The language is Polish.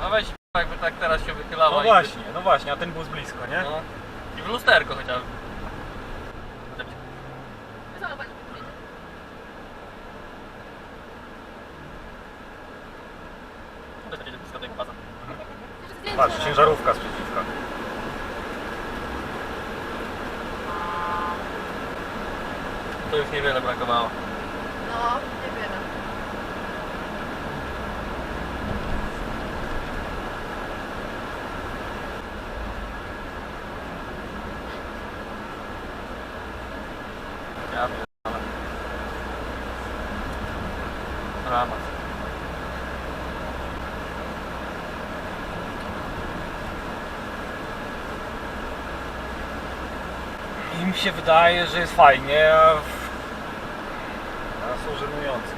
No weź jakby tak teraz się wychylała No właśnie, no właśnie, a ten był z blisko, nie? No. I w lusterko chociażby. Patrz, ciężarówka z przeciwka. To już niewiele brakowało. No, niewiele. Ja pierdolę. Dramat. Im się wydaje, że jest fajnie, a... w- Są żenujące.